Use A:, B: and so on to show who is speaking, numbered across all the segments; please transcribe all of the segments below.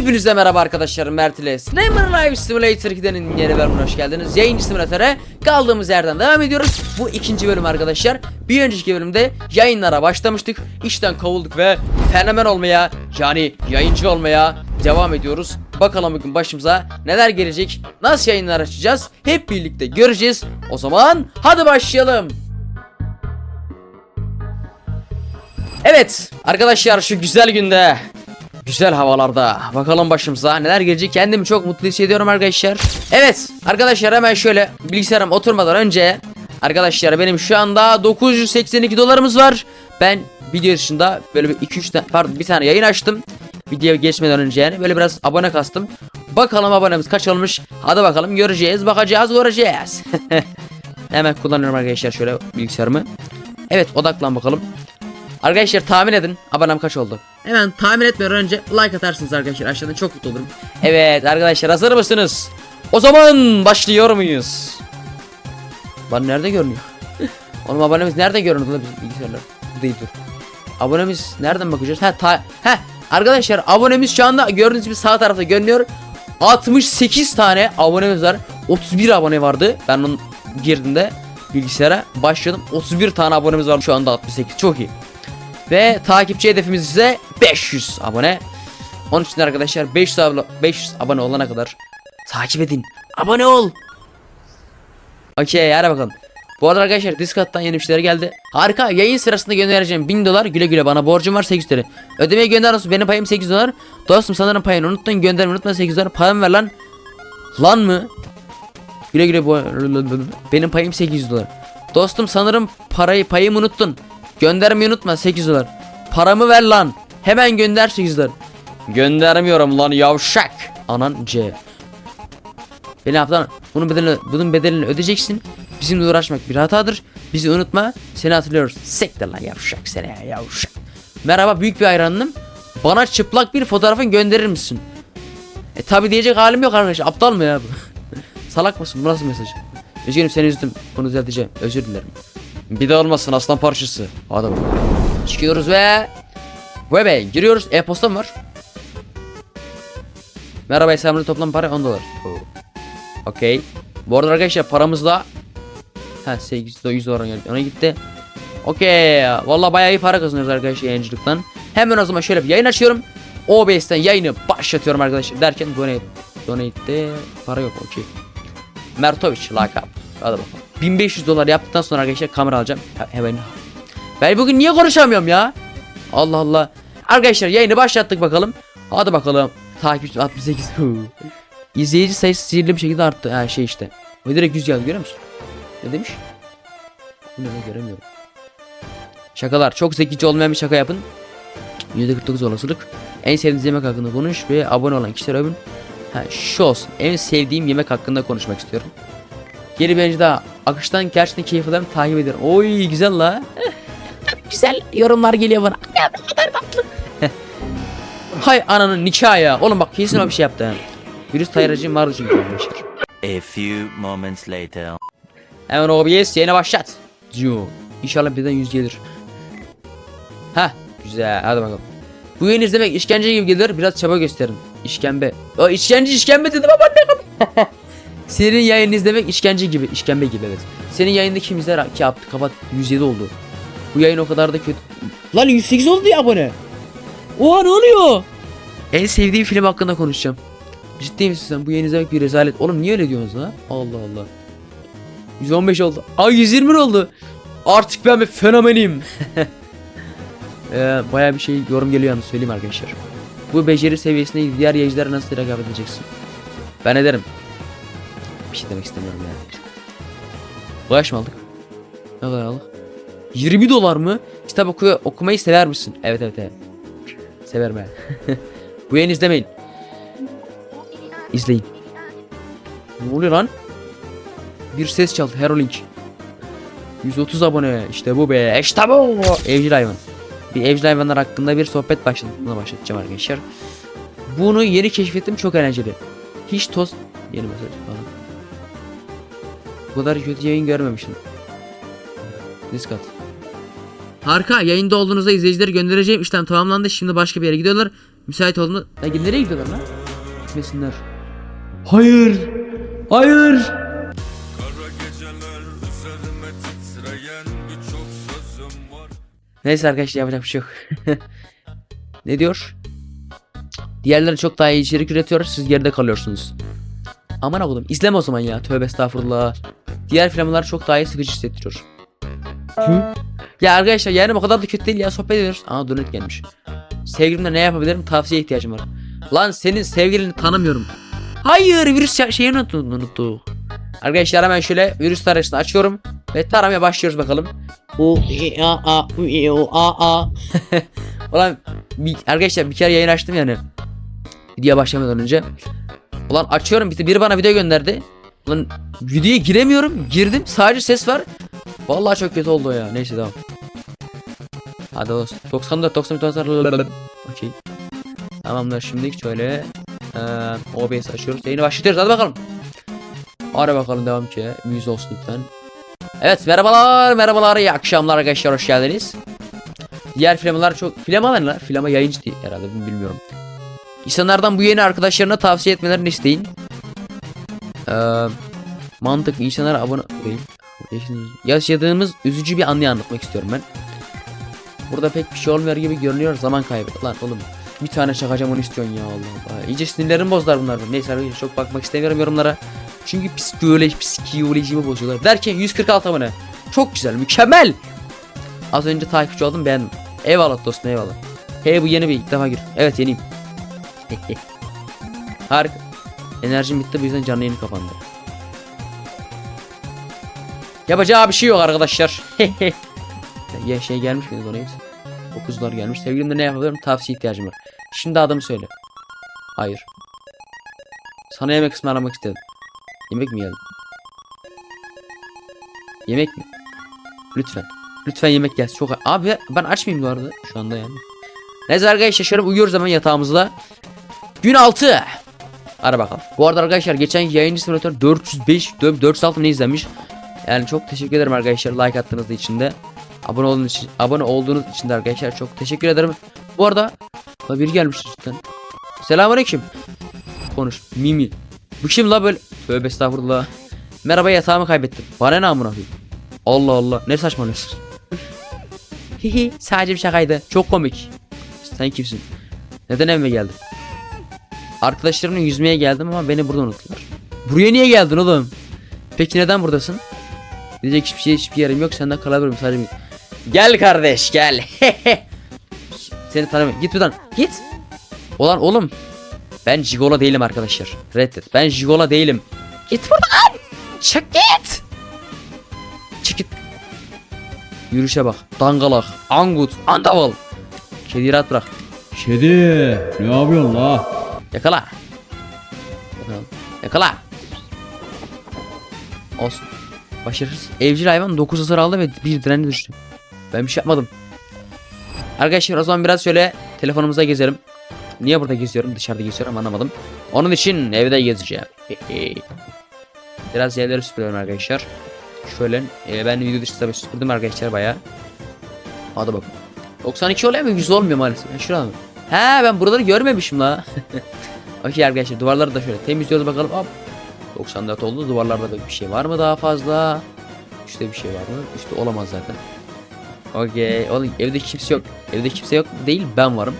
A: Hepinize merhaba arkadaşlar Mert ile Sniper Live Simulator 2'denin yeni bölümüne hoş geldiniz. Yayıncı simülatöre kaldığımız yerden devam ediyoruz. Bu ikinci bölüm arkadaşlar. Bir önceki bölümde yayınlara başlamıştık. İşten kovulduk ve fenomen olmaya yani yayıncı olmaya devam ediyoruz. Bakalım bugün başımıza neler gelecek, nasıl yayınlar açacağız hep birlikte göreceğiz. O zaman hadi başlayalım. Evet arkadaşlar şu güzel günde Güzel havalarda. Bakalım başımıza neler gelecek. Kendimi çok mutlu hissediyorum arkadaşlar. Evet arkadaşlar hemen şöyle bilgisayarım oturmadan önce Arkadaşlar benim şu anda 982 dolarımız var. Ben video dışında böyle bir 2-3 tane pardon bir tane yayın açtım. Video geçmeden önce yani böyle biraz abone kastım. Bakalım abonemiz kaç olmuş? Hadi bakalım göreceğiz bakacağız göreceğiz Hemen kullanıyorum arkadaşlar şöyle bilgisayarımı. Evet odaklan bakalım. Arkadaşlar tahmin edin abonem kaç oldu? Hemen tahmin etmeden önce like atarsınız arkadaşlar aşağıdan çok mutlu olurum. Evet arkadaşlar hazır mısınız? O zaman başlıyor muyuz? Lan nerede görünüyor? Oğlum abonemiz nerede görünüyor lan bizim bilgisayarlar? Bu değil dur. Abonemiz nereden bakacağız? Ha ta ha arkadaşlar abonemiz şu anda gördüğünüz gibi sağ tarafta görünüyor. 68 tane abonemiz var. 31 abone vardı. Ben onun girdiğimde bilgisayara başladım. 31 tane abonemiz var şu anda 68. Çok iyi. Ve takipçi hedefimiz ise 500 abone. Onun için arkadaşlar 500 abone, 500 abone olana kadar takip edin. Abone ol. Okey hadi bakalım. Bu arada arkadaşlar Discord'dan yeni müşteri geldi. Harika yayın sırasında göndereceğim 1000 dolar güle güle bana borcum var 8 TL. Ödemeyi gönder olsun benim payım 8 dolar. Dostum sanırım payını unuttun gönderme unutma 8 dolar. Paramı ver lan. Lan mı? Güle güle bu benim payım 800 dolar. Dostum sanırım parayı payımı unuttun. Göndermeyi unutma 8 dolar. Paramı ver lan. Hemen gönder 8 dolar. Göndermiyorum lan yavşak. Anan C. Beni yaptan bunun bedelini, bunun bedelini ödeyeceksin. Bizimle uğraşmak bir hatadır. Bizi unutma. Seni hatırlıyoruz. Sektir lan yavşak seni ya, yavşak. Merhaba büyük bir hayranım. Bana çıplak bir fotoğrafın gönderir misin? E tabi diyecek halim yok arkadaş. Aptal mı ya bu? Salak mısın? Bu nasıl mesaj? Üzgünüm seni üzdüm. Bunu düzelteceğim. Özür dilerim. Bir de olmasın aslan parçası. Hadi bakalım. Çıkıyoruz ve Web'e giriyoruz. E-posta mı var? Merhaba hesabımda toplam para 10 dolar. Okey. Bu arada arkadaşlar paramız da Ha 8 100 dolar geldi. Ona gitti. Okey. Vallahi bayağı iyi para kazanıyoruz arkadaşlar yayıncılıktan. Hemen o zaman şöyle bir yayın açıyorum. OBS'ten yayını başlatıyorum arkadaşlar. Derken donate donate'de para yok. Okey. Mertovic lakap. Hadi bakalım. 1500 dolar yaptıktan sonra arkadaşlar kamera alacağım. Hemen. Ben bugün niye konuşamıyorum ya? Allah Allah. Arkadaşlar yayını başlattık bakalım. Hadi bakalım. Takipçi 68. Huu. İzleyici sayısı sihirli bir şekilde arttı. Ha şey işte. O direkt 100 geldi görüyor musun? Ne demiş? Bu ne lan göremiyorum. Şakalar. Çok zekice olmayan bir şaka yapın. %49 olasılık. En sevdiğiniz yemek hakkında konuş ve abone olan kişiler övün. Ha şu olsun. En sevdiğim yemek hakkında konuşmak istiyorum. Geri bir daha akıştan gerçekten keyif alıyorum takip ediyorum. Oy güzel la. güzel yorumlar geliyor bana. Ya ne kadar tatlı. Hay ananın nikahı ya. Oğlum bak kesin o bir şey yaptı. Virüs tayarıcı vardı çünkü.
B: A few moments later.
A: Hemen OBS yayına başlat. Diyor. İnşallah birden yüz gelir. Ha güzel hadi bakalım. Bu yayın izlemek işkence gibi gelir biraz çaba gösterin. İşkembe. O işkence işkembe dedim ama ne. Senin yayını izlemek işkence gibi. işkembe gibi evet. Senin yayında kim izler ki yaptı kapat 107 oldu. Bu yayın o kadar da kötü. Lan 108 oldu ya abone. Oha ne oluyor? En sevdiğim film hakkında konuşacağım. Ciddi misin sen? Bu yayın izlemek bir rezalet. Oğlum niye öyle diyorsunuz ha? Allah Allah. 115 oldu. Ay 120 oldu. Artık ben bir fenomenim. ee, Baya bir şey yorum geliyor yalnız söyleyeyim arkadaşlar. Bu beceri seviyesinde diğer yayıncılara nasıl rekabet edeceksin? Ben ederim. Bir şey demek istemiyorum yani. Bağış mı aldık? Ne kadar aldık? 20 dolar mı? Kitap okuyor, okumayı sever misin? Evet evet evet. Severim ben. Bu yayını izlemeyin. İzleyin. Ne oluyor lan? Bir ses çaldı Herolink. 130 abone işte bu be işte bu evcil hayvan. Bir evcil hayvanlar hakkında bir sohbet başlatmaya başlatacağım arkadaşlar. Bunu yeni keşfettim çok eğlenceli. Hiç toz yeni mesaj falan. Bu kadar kötü yayın görmemiştim. Discord. Harika. Yayında olduğunuzda izleyicileri göndereceğim. İşlem tamamlandı. Şimdi başka bir yere gidiyorlar. Müsait olduğunda... Ya nereye gidiyorlar lan? Gitmesinler. Hayır. Hayır. Neyse arkadaşlar yapacak bir şey yok. ne diyor? Diğerleri çok daha iyi içerik üretiyor. Siz geride kalıyorsunuz. Aman oğlum izleme o zaman ya. Tövbe estağfurullah. Diğer filmler çok daha iyi sıkıcı hissettiriyor. Ya arkadaşlar yani o kadar da kötü değil ya sohbet ediyoruz. Aa donet gelmiş. Sevgilimle ne yapabilirim? Tavsiye ihtiyacım var. Lan senin sevgilini tanımıyorum. Hayır virüs şeyini unuttu. unuttu. Arkadaşlar hemen şöyle virüs tarayıcısını açıyorum. Ve taramaya başlıyoruz bakalım. U i a a u i o a a. Ulan bir, arkadaşlar bir kere yayın açtım yani. Video başlamadan önce. Ulan açıyorum bir, biri bana video gönderdi. Ulan videoya giremiyorum. Girdim sadece ses var. Vallahi çok kötü oldu ya. Neyse tamam. Hadi dostum. 94 94 94. Okey. Tamamdır şimdi şöyle eee OBS açıyoruz. Yayını başlatıyoruz hadi bakalım. Hadi bakalım devam ki. Müziği olsun lütfen. Evet merhabalar merhabalar iyi akşamlar arkadaşlar hoş geldiniz. Diğer filmler çok filmalar ne? Filma yayıncı değil herhalde bilmiyorum. İnsanlardan bu yeni arkadaşlarına tavsiye etmelerini isteyin. Ee, mantık insanlara abone. Yaşadığımız üzücü bir anıyı anlatmak istiyorum ben. Burada pek bir şey olmuyor gibi görünüyor zaman kaybı. Lan oğlum bir tane çakacağım onu istiyorsun ya Allah Allah. İyice sinirlerim bozdular bunlar. Neyse arkadaşlar çok bakmak istemiyorum yorumlara. Çünkü psikoloji, psikolojimi bozuyorlar. Derken 146 abone. Çok güzel, mükemmel. Az önce takipçi oldum beğendim. Eyvallah dostum eyvallah. Hey bu yeni bir ilk defa gir. Evet yeniyim. Harika. Enerjim bitti bu yüzden canlı yayın kapandı. Yapacağı bir şey yok arkadaşlar. ya şey gelmiş miydi oraya? O kızlar gelmiş. Sevgilimle ne yapabilirim? Tavsiye ihtiyacım var. Şimdi adamı söyle. Hayır. Sana yemek ısmarlamak istedim. Yemek mi geldi? Yemek mi? Lütfen. Lütfen yemek gelsin. Çok abi ben aç mıyım bu arada şu anda yani. Neyse arkadaşlar şöyle uyuyoruz hemen yatağımızda. Gün 6. Hadi bakalım. Bu arada arkadaşlar geçen yayıncı simülatör 405 406 ne izlenmiş. Yani çok teşekkür ederim arkadaşlar like attığınız için de. Abone olduğunuz için, abone olduğunuz için de arkadaşlar çok teşekkür ederim. Bu arada la biri gelmiş cidden. Selamünaleyküm. Konuş. Mimi. Bu kim la böyle? Tövbe estağfurullah. Merhaba yatağımı kaybettim. Bana ne amına? Allah Allah. Ne saçmalıyorsun? Hihi sadece bir şakaydı. Çok komik. Sen kimsin? Neden evime geldin? Arkadaşlarımla yüzmeye geldim ama beni burada unuttular. Buraya niye geldin oğlum? Peki neden buradasın? Diyecek hiçbir şey hiçbir yerim yok senden kalabilirim sadece. Gel kardeş gel. Seni tanımıyorum. Git buradan. Git. Ulan oğlum. Ben jigola değilim arkadaşlar. Reddet. Ben jigola değilim. Git buradan. Çık git. Çık git. Yürüyüşe bak. Dangalak. Angut. Andaval. Kediyi rahat bırak.
C: Kedi ne yapıyorsun la?
A: Yakala. Yakala. Yakala. Olsun. Başarısız. Evcil hayvan 9 hasar aldı ve bir direnci düştü. Ben bir şey yapmadım. Arkadaşlar o zaman biraz şöyle telefonumuza gezelim. Niye burada geziyorum? Dışarıda geziyorum anlamadım. Onun için evde gezeceğim. biraz yerleri süpürüyorum arkadaşlar. Şöyle e, ben video dışında süpürdüm arkadaşlar baya. Hadi bakalım. 92 oluyor mu? 100 olmuyor maalesef. Ha, şurada mı? He ben buraları görmemişim la. Okey arkadaşlar duvarları da şöyle temizliyoruz bakalım. Hop. 94 oldu. Duvarlarda da bir şey var mı daha fazla? Üstte bir şey var mı? Üstte olamaz zaten. Okey. Oğlum evde kimse yok. Evde kimse yok değil ben varım.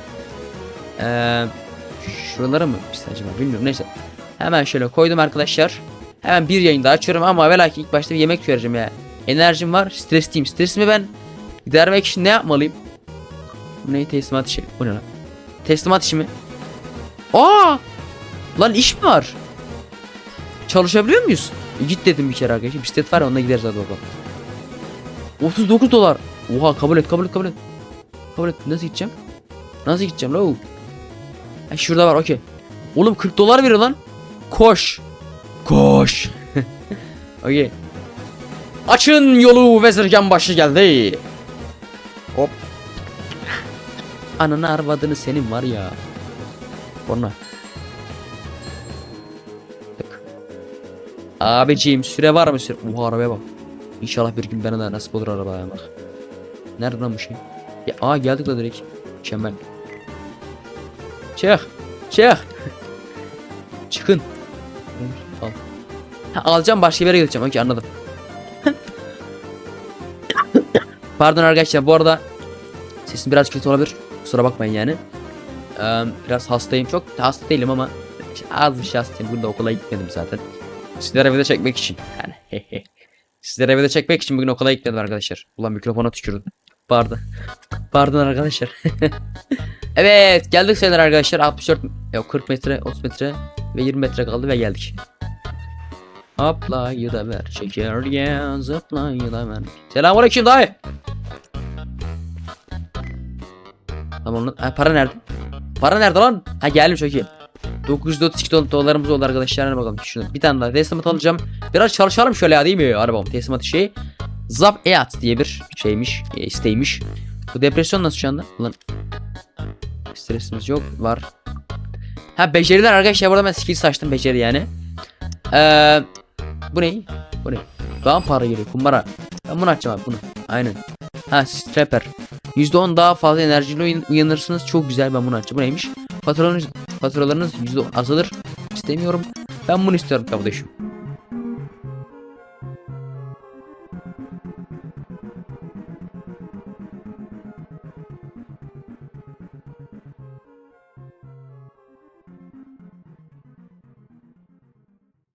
A: Ee, şuralara mı pis acaba bilmiyorum neyse. Hemen şöyle koydum arkadaşlar. Hemen bir yayın daha açıyorum ama belki ilk başta bir yemek vereceğim ya. Enerjim var stresliyim. Stresimi ben gidermek için ne yapmalıyım? Bu ne teslimat işi? Bu ne lan? Teslimat işi mi? Aa! Lan iş mi var? Çalışabiliyor muyuz? E, git dedim bir kere arkadaşlar. Bisiklet var ya onunla gideriz hadi bakalım. 39 dolar. Oha kabul et kabul et kabul et. Kabul et. Nasıl gideceğim? Nasıl gideceğim la? Ha şurada var okey. Oğlum 40 dolar veriyor lan. Koş. Koş. okey. Açın yolu vezirgen başı geldi. Hop. Ananı arvadını senin var ya. Korna. Abiciğim süre var mı süre? Oha arabaya bak. İnşallah bir gün bana da nasip olur arabaya bak. Nerede lan bu şey? Ya, aa geldik la direkt. Mükemmel. Çık. Çık. Çıkın. Al. Ha, alacağım başka bir yere gideceğim. Okey anladım. Pardon arkadaşlar bu arada sesim biraz kötü olabilir. Kusura bakmayın yani. Eee, biraz hastayım. Çok hasta değilim ama az bir şey hastayım. De okula gitmedim zaten. Sizlere video çekmek için. Yani Sizlere video çekmek için bugün okula gitmedim arkadaşlar. Ulan mikrofona tükürdüm. Pardon. Pardon arkadaşlar. evet geldik sayılar arkadaşlar. 64 yok 40 metre 30 metre ve 20 metre kaldı ve geldik. Hopla da ver çeker ya zıpla da ver. Selamünaleyküm dayı. Tamam lan. Ha, para nerede? Para nerede lan? Ha geldim çok iyi. 932 dolar dolarımız oldu arkadaşlar. Hadi bakalım şunu. Bir tane daha teslimat alacağım. Biraz çalışalım şöyle ya değil mi? Bakalım teslimat şey. Zap Eat diye bir şeymiş. E, isteğiymiş. Bu depresyon nasıl şu anda? Ulan. Stresimiz yok. Var. Ha beceriler arkadaşlar. Burada ben skill saçtım beceri yani. Eee bu ne? Bu ne? Daha para geliyor? Kumbara. Ben bunu açacağım abi bunu. Aynen. Ha strapper. %10 daha fazla enerjiyle uyan- uyanırsınız. Çok güzel ben bunu açacağım. Bu neymiş? Faturalarınız, faturalarınız %10 azalır. İstemiyorum. Ben bunu istiyorum kardeşim.